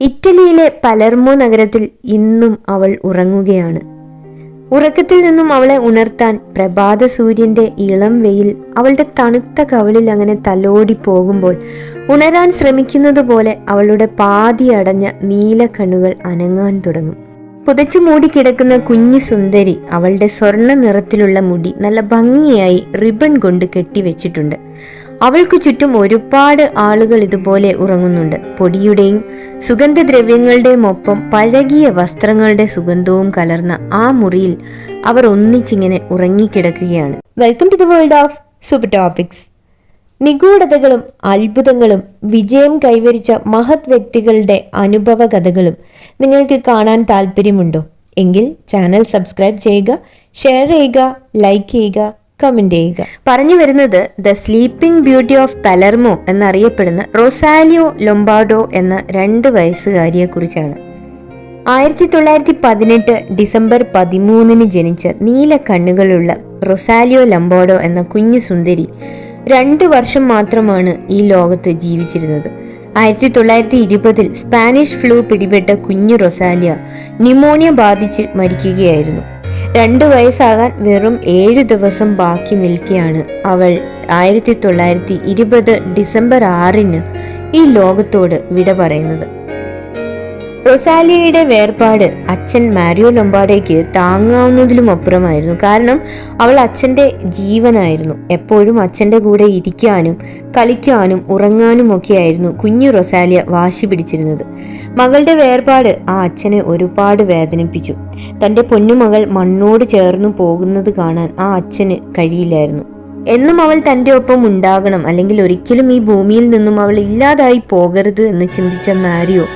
ഇറ്റലിയിലെ പലർമോ നഗരത്തിൽ ഇന്നും അവൾ ഉറങ്ങുകയാണ്. ഉറക്കത്തിൽ നിന്നും അവളെ ഉണർത്താൻ പ്രഭാത സൂര്യന്റെ ഇളം വെയിൽ അവളുടെ തണുത്ത കവളിൽ അങ്ങനെ തലോടി പോകുമ്പോൾ ഉണരാൻ ശ്രമിക്കുന്നത് പോലെ അവളുടെ പാതി അടഞ്ഞ നീല കണ്ണുകൾ അനങ്ങാൻ തുടങ്ങും. പുതച്ചു മൂടിക്കിടക്കുന്ന കുഞ്ഞു സുന്ദരി അവളുടെ സ്വർണ നിറത്തിലുള്ള മുടി നല്ല ഭംഗിയായി റിബൺ കൊണ്ട് കെട്ടിവെച്ചിട്ടുണ്ട്. അവൾക്കു ചുറ്റും ഒരുപാട് ആളുകൾ ഇതുപോലെ ഉറങ്ങുന്നുണ്ട്. പൊടിയുടെയും സുഗന്ധദ്രവ്യങ്ങളുടെയും ഒപ്പം പഴകിയ വസ്ത്രങ്ങളുടെ സുഗന്ധവും കലർന്ന ആ മുറിയിൽ അവർ ഒന്നിച്ചിങ്ങനെ ഉറങ്ങിക്കിടക്കുകയാണ്. Welcome to the world of super topics നിഗൂഢതകളും അത്ഭുതങ്ങളും വിജയം കൈവരിച്ച മഹത് വ്യക്തികളുടെ അനുഭവ കഥകളും നിങ്ങൾക്ക് കാണാൻ താല്പര്യമുണ്ടോ? എങ്കിൽ ചാനൽ സബ്സ്ക്രൈബ് ചെയ്യുക ഷെയർ ചെയ്യുക ലൈക്ക് ചെയ്യുക കമന്റ് ചെയ്യുക. പറഞ്ഞു വരുന്നത് the sleeping beauty of Palermo എന്നറിയപ്പെടുന്ന റൊസാലിയോ ലൊംബാർഡോ എന്ന രണ്ട് വയസ്സുകാരിയെ കുറിച്ചാണ് ആയിരത്തി തൊള്ളായിരത്തി പതിനെട്ട് ഡിസംബർ പതിമൂന്നിന് ജനിച്ച നീല കണ്ണുകളുള്ള റൊസാലിയോ ലംബോഡോ എന്ന കുഞ്ഞു സുന്ദരി രണ്ട് വർഷം മാത്രമാണ് ഈ ലോകത്ത് ജീവിച്ചിരുന്നത്. ആയിരത്തി തൊള്ളായിരത്തി ഇരുപതിൽ സ്പാനിഷ് ഫ്ലൂ പിടിപെട്ട കുഞ്ഞു റൊസാലിയ ന്യൂമോണിയ ബാധിച്ച് മരിക്കുകയായിരുന്നു. രണ്ടു വയസ്സാകാൻ വെറും ഏഴ് ദിവസം ബാക്കി നിൽക്കുകയാണ് അവൾ ആയിരത്തി തൊള്ളായിരത്തി ഇരുപത് ഡിസംബർ ആറിന് ഈ ലോകത്തോട് വിട പറയുന്നത്. റൊസാലിയയുടെ വേർപാട് അച്ഛൻ മാരിയോ ലൊമ്പാഡയ്ക്ക് താങ്ങാവുന്നതിലും അപ്പുറമായിരുന്നു കാരണം അവൾ അച്ഛന്റെ ജീവനായിരുന്നു. എപ്പോഴും അച്ഛന്റെ കൂടെ ഇരിക്കാനും കളിക്കാനും ഉറങ്ങാനും ഒക്കെയായിരുന്നു കുഞ്ഞു റൊസാലിയ വാശി പിടിച്ചിരുന്നത്. മകളുടെ വേർപാട് ആ അച്ഛനെ ഒരുപാട് വേദനിപ്പിച്ചു. തന്റെ പൊന്നുമകൾ മണ്ണോട് ചേർന്നു പോകുന്നത് കാണാൻ ആ അച്ഛന് കഴിയില്ലായിരുന്നു. എന്നും അവൾ തന്റെ ഒപ്പം ഉണ്ടാകണം. അല്ലെങ്കിൽ ഒരിക്കലും ഈ ഭൂമിയിൽ നിന്നും അവൾ ഇല്ലാതായി പോകരുത് എന്ന് ചിന്തിച്ച മാരിയോ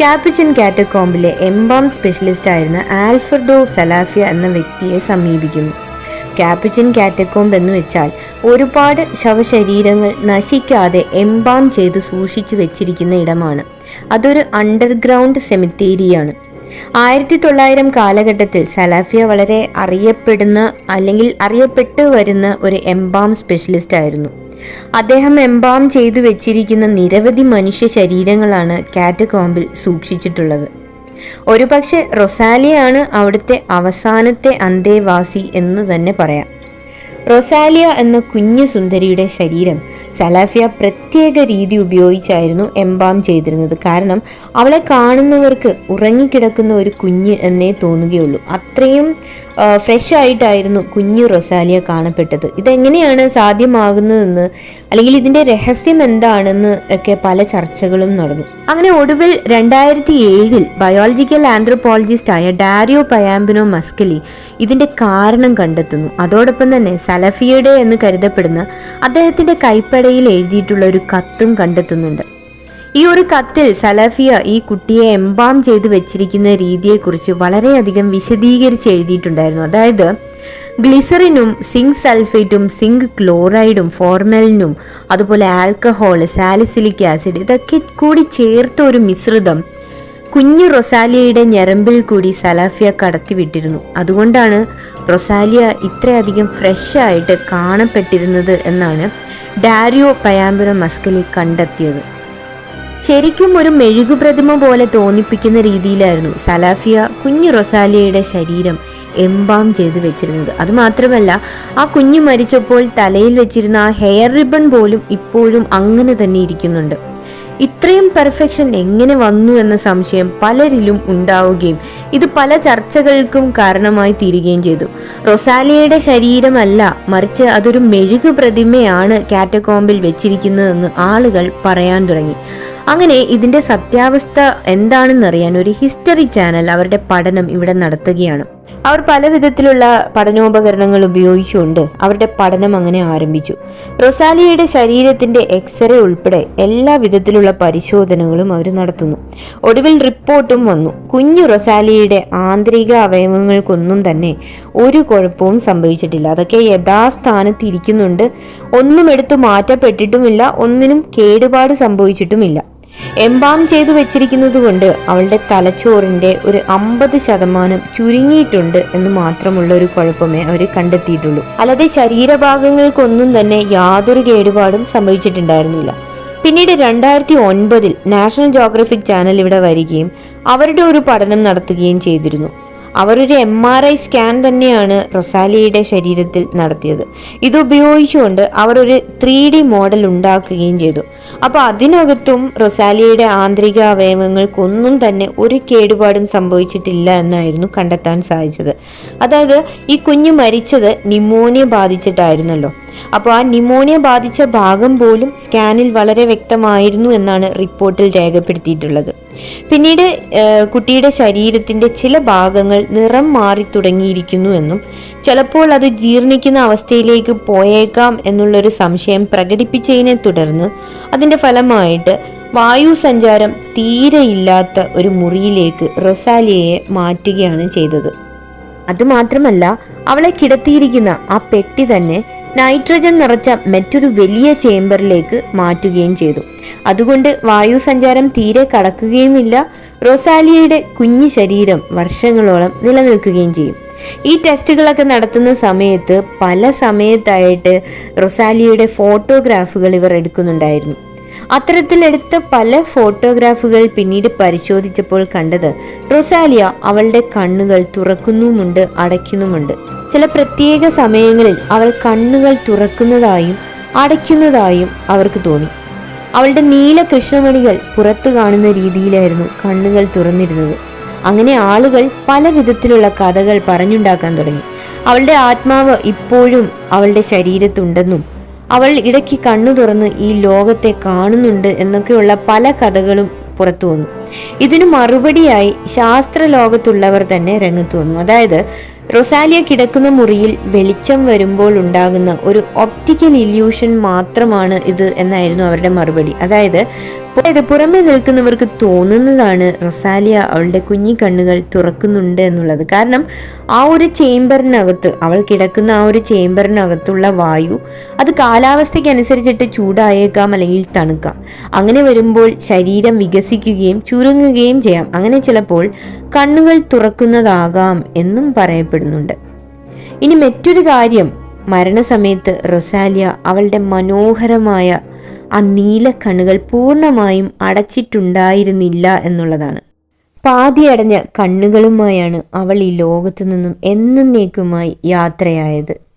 കാപ്പിച്ചൻ കാറ്റക്കോംബിലെ എംബാം സ്പെഷ്യലിസ്റ്റ് ആയിരുന്ന ആൽഫർഡോ സലാഫിയ എന്ന വ്യക്തിയെ സമീപിക്കുന്നു. കാപ്പിച്ചൻ കാറ്റക്കോംബ് എന്ന് വെച്ചാൽ ഒരുപാട് ശവശരീരങ്ങൾ നശിക്കാതെ എംബാം ചെയ്ത് സൂക്ഷിച്ചു വെച്ചിരിക്കുന്ന ഇടമാണ്. അതൊരു അണ്ടർഗ്രൗണ്ട് സെമിത്തേരിയാണ്. ആയിരത്തി തൊള്ളായിരം കാലഘട്ടത്തിൽ സലാഫിയ വളരെ അറിയപ്പെടുന്ന അല്ലെങ്കിൽ അറിയപ്പെട്ടു വരുന്ന ഒരു എംബാം സ്പെഷ്യലിസ്റ്റ് ആയിരുന്നു അദ്ദേഹം എംബാം ചെയ്തു വെച്ചിരിക്കുന്ന നിരവധി മനുഷ്യ ശരീരങ്ങളാണ് കാറ്റകോമ്പിൽ സൂക്ഷിച്ചിട്ടുള്ളത്. ഒരുപക്ഷെ റൊസാലിയാണ് അവിടുത്തെ അവസാനത്തെ അന്തേവാസി എന്ന് തന്നെ പറയാം. റൊസാലിയ എന്ന കുഞ്ഞു സുന്ദരിയുടെ ശരീരം സലാഫിയ പ്രത്യേക രീതി ഉപയോഗിച്ചായിരുന്നു എംബാം ചെയ്തിരുന്നത്. കാരണം അവളെ കാണുന്നവർക്ക് ഉറങ്ങിക്കിടക്കുന്ന ഒരു കുഞ്ഞ് എന്നേ തോന്നുകയുള്ളൂ. അത്രയും ഫ്രഷ് ആയിട്ടായിരുന്നു കുഞ്ഞു റൊസാലിയ കാണപ്പെട്ടത്. ഇതെങ്ങനെയാണ് സാധ്യമാകുന്നതെന്ന് അല്ലെങ്കിൽ ഇതിന്റെ രഹസ്യം എന്താണെന്ന് ഒക്കെ പല ചർച്ചകളും നടന്നു. അങ്ങനെ ഒടുവിൽ രണ്ടായിരത്തി ഏഴിൽ ബയോളജിക്കൽ ആന്ത്രോപോളജിസ്റ്റ് ആയ ഡാരിയോ പയാമ്പിനോ മസ്കലി ഇതിന്റെ കാരണം കണ്ടെത്തുന്നു. അതോടൊപ്പം തന്നെ സലഫിയുടെ എന്ന് കരുതപ്പെടുന്ന അദ്ദേഹത്തിന്റെ കൈപ്പടയിൽ എഴുതിയിട്ടുള്ള ഒരു കത്തും കണ്ടെത്തുന്നുണ്ട്. ഈ ഒരു കത്തിൽ സലഫിയ ഈ കുട്ടിയെ എംബാം ചെയ്ത് വെച്ചിരിക്കുന്ന രീതിയെക്കുറിച്ച് വളരെയധികം വിശദീകരിച്ച് എഴുതിയിട്ടുണ്ടായിരുന്നു. അതായത് ഗ്ലിസറിനും സിങ്ക് സൾഫേറ്റും സിങ്ക് ക്ലോറൈഡും ഫോർമലിനും അതുപോലെ ആൽക്കഹോൾ സാലിസിലിക് ആസിഡ് ഇതൊക്കെ കൂടി ചേർത്ത ഒരു മിശ്രിതം കുഞ്ഞു റൊസാലിയയുടെ ഞരമ്പിൽ കൂടി സലാഫിയ കടത്തിവിട്ടിരുന്നു. അതുകൊണ്ടാണ് റൊസാലിയ ഇത്രയധികം ഫ്രഷ് ആയിട്ട് കാണപ്പെട്ടിരുന്നത് എന്നാണ് ഡാരിയോ പയാമ്പുര മസ്കലി കണ്ടെത്തിയത്. ശരിക്കും ഒരു മെഴുകു പ്രതിമ പോലെ തോന്നിപ്പിക്കുന്ന രീതിയിലായിരുന്നു സലാഫിയ കുഞ്ഞു റൊസാലിയയുടെ ശരീരം എംബാം ചെയ്ത് വെച്ചിരുന്നത്. അതുമാത്രമല്ല ആ കുഞ്ഞു മരിച്ചപ്പോൾ തലയിൽ വെച്ചിരുന്ന ആ ഹെയർ റിബൺ പോലും ഇപ്പോഴും അങ്ങനെ തന്നെ ഇരിക്കുന്നുണ്ട്. ഇത്രയും പെർഫെക്ഷൻ എങ്ങനെ വന്നു എന്ന സംശയം പലരിലും ഉണ്ടാവുകയും ഇത് പല ചർച്ചകൾക്കും കാരണമായി തീരുകയും ചെയ്തു. റൊസാലിയയുടെ ശരീരമല്ല മറിച്ച് അതൊരു മെഴുകു പ്രതിമയാണ് കാറ്റകോമ്പിൽ വെച്ചിരിക്കുന്നതെന്ന് ആളുകൾ പറയാൻ തുടങ്ങി. അങ്ങനെ ഇതിന്റെ സത്യാവസ്ഥ എന്താണെന്നറിയാൻ ഒരു ഹിസ്റ്ററി ചാനൽ അവരുടെ പഠനം ഇവിടെ നടത്തുകയാണ്. അവർ പല വിധത്തിലുള്ള പഠനോപകരണങ്ങൾ ഉപയോഗിച്ചുകൊണ്ട് അവരുടെ പഠനം അങ്ങനെ ആരംഭിച്ചു. റൊസാലിയയുടെ ശരീരത്തിന്റെ എക്സ്റേ ഉൾപ്പെടെ എല്ലാ വിധത്തിലുള്ള പരിശോധനകളും അവർ നടത്തുന്നു. ഒടുവിൽ റിപ്പോർട്ടും വന്നു. കുഞ്ഞു റൊസാലിയയുടെ ആന്തരിക അവയവങ്ങൾക്കൊന്നും തന്നെ ഒരു കുഴപ്പവും സംഭവിച്ചിട്ടില്ല. അതൊക്കെ യഥാസ്ഥാനത്ത് ഇരിക്കുന്നുണ്ട്. ഒന്നും എടുത്തു മാറ്റപ്പെട്ടിട്ടുമില്ല. ഒന്നിനും കേടുപാട് സംഭവിച്ചിട്ടുമില്ല. എംബാം ചെയ്തു വെച്ചിരിക്കുന്നത് കൊണ്ട് അവളുടെ തലച്ചോറിന്റെ ഒരു അമ്പത് ശതമാനം ചുരുങ്ങിയിട്ടുണ്ട് എന്ന് മാത്രമുള്ള ഒരു കുഴപ്പമേ അവർ കണ്ടെത്തിയിട്ടുള്ളൂ. അല്ലാതെ ശരീരഭാഗങ്ങൾക്കൊന്നും തന്നെ യാതൊരു കേടുപാടും സംഭവിച്ചിട്ടുണ്ടായിരുന്നില്ല. പിന്നീട് രണ്ടായിരത്തി ഒൻപതിൽ നാഷണൽ ജോഗ്രഫിക് ചാനൽ ഇവിടെ വരികയും അവരുടെ ഒരു പഠനം നടത്തുകയും ചെയ്തിരുന്നു. അവരൊരു എം ആർ ഐ സ്കാൻ തന്നെയാണ് റൊസാലിയയുടെ ശരീരത്തിൽ നടത്തിയത്. ഇതുപയോഗിച്ചുകൊണ്ട് അവർ ഒരു ത്രീ ഡി മോഡൽ ഉണ്ടാക്കുകയും ചെയ്തു. അപ്പോൾ അതിനകത്തും റൊസാലിയയുടെ ആന്തരിക അവയവങ്ങൾക്കൊന്നും തന്നെ ഒരു കേടുപാടും സംഭവിച്ചിട്ടില്ല എന്നായിരുന്നു കണ്ടെത്താൻ സാധിച്ചത്. അതായത് ഈ കുഞ്ഞ് മരിച്ചത് ന്യൂമോണിയ ബാധിച്ചിട്ടായിരുന്നല്ലോ. അപ്പോൾ ആ ന്യൂമോണിയ ബാധിച്ച ഭാഗം പോലും സ്കാനിൽ വളരെ വ്യക്തമായിരുന്നു എന്നാണ് റിപ്പോർട്ടിൽ രേഖപ്പെടുത്തിയിട്ടുള്ളത്. പിന്നീട് കുട്ടിയുടെ ശരീരത്തിന്റെ ചില ഭാഗങ്ങൾ നിറം മാറി തുടങ്ങിയിരിക്കുന്നു എന്നും ചിലപ്പോൾ അത് ജീർണിക്കുന്ന അവസ്ഥയിലേക്ക് പോയേക്കാം എന്നുള്ളൊരു സംശയം പ്രകടിപ്പിച്ചതിനെ തുടർന്ന് അതിന്റെ ഫലമായിട്ട് വായു സഞ്ചാരം തീരെയില്ലാത്ത ഒരു മുറിയിലേക്ക് റൊസാലിയയെ മാറ്റുകയാണ് ചെയ്തത്. അതുമാത്രമല്ല അവളെ കിടത്തിയിരിക്കുന്ന ആ പെട്ടി തന്നെ നൈട്രജൻ നിറച്ച മറ്റൊരു വലിയ ചേംബറിലേക്ക് മാറ്റുകയും ചെയ്തു. അതുകൊണ്ട് വായു സഞ്ചാരം തീരെ കടക്കുകയുമില്ല. റൊസാലിയയുടെ കുഞ്ഞു ശരീരം വർഷങ്ങളോളം നിലനിൽക്കുകയും ചെയ്യും. ഈ ടെസ്റ്റുകളൊക്കെ നടത്തുന്ന സമയത്ത് പല സമയത്തായിട്ട് റൊസാലിയയുടെ ഫോട്ടോഗ്രാഫുകൾ ഇവർ എടുക്കുന്നുണ്ടായിരുന്നു. അത്തരത്തിലെടുത്ത പല ഫോട്ടോഗ്രാഫുകൾ പിന്നീട് പരിശോധിച്ചപ്പോൾ കണ്ടത് റൊസാലിയ അവളുടെ കണ്ണുകൾ തുറക്കുന്നുമുണ്ട് അടയ്ക്കുന്നുമുണ്ട്. ചില പ്രത്യേക സമയങ്ങളിൽ അവൾ കണ്ണുകൾ തുറക്കുന്നതായും അടയ്ക്കുന്നതായും അവർക്ക് തോന്നി. അവളുടെ നീല കൃഷ്ണമണികൾ പുറത്തു കാണുന്ന രീതിയിലായിരുന്നു കണ്ണുകൾ തുറന്നിരുന്നത്. അങ്ങനെ ആളുകൾ പല വിധത്തിലുള്ള കഥകൾ പറഞ്ഞുണ്ടാക്കാൻ തുടങ്ങി. അവളുടെ ആത്മാവ് ഇപ്പോഴും അവളുടെ ശരീരത്തുണ്ടെന്നും അവൾ ഇടയ്ക്ക് കണ്ണു തുറന്ന് ഈ ലോകത്തെ കാണുന്നുണ്ട് എന്നൊക്കെയുള്ള പല കഥകളും പുറത്തു വന്നു. ഇതിനു മറുപടിയായി ശാസ്ത്ര ലോകത്തുള്ളവർ തന്നെ രംഗത്ത് വന്നു. അതായത് റൊസാലിയ കിടക്കുന്ന മുറിയിൽ വെളിച്ചം വരുമ്പോൾ ഉണ്ടാകുന്ന ഒരു ഒപ്റ്റിക്കൽ ഇല്യൂഷൻ മാത്രമാണ് ഇത് എന്നായിരുന്നു അവരുടെ മറുപടി. അതായത് അതായത് പുറമെ നിൽക്കുന്നവർക്ക് തോന്നുന്നതാണ് റൊസാലിയ അവളുടെ കുഞ്ഞി കണ്ണുകൾ തുറക്കുന്നുണ്ട് എന്നുള്ളത്. കാരണം ആ ഒരു ചേംബറിനകത്ത് അവൾ കിടക്കുന്ന ആ ഒരു ചേംബറിനകത്തുള്ള വായു അത് കാലാവസ്ഥയ്ക്ക് അനുസരിച്ചിട്ട് ചൂടായേക്കാം അല്ലെങ്കിൽ തണുക്കാം. അങ്ങനെ വരുമ്പോൾ ശരീരം വികസിക്കുകയും ചുരുങ്ങുകയും ചെയ്യാം. അങ്ങനെ ചിലപ്പോൾ കണ്ണുകൾ തുറക്കുന്നതാകാം എന്നും പറയപ്പെടുന്നുണ്ട്. ഇനി മറ്റൊരു കാര്യം മരണസമയത്ത് റൊസാലിയ അവളുടെ മനോഹരമായ ആ നീല കണ്ണുകൾ പൂർണമായും അടച്ചിട്ടുണ്ടായിരുന്നില്ല എന്നുള്ളതാണ്. പാതിയടഞ്ഞ കണ്ണുകളുമായാണ് അവൾ ഈ ലോകത്തു നിന്നും എന്നേക്കുമായി യാത്രയായത്.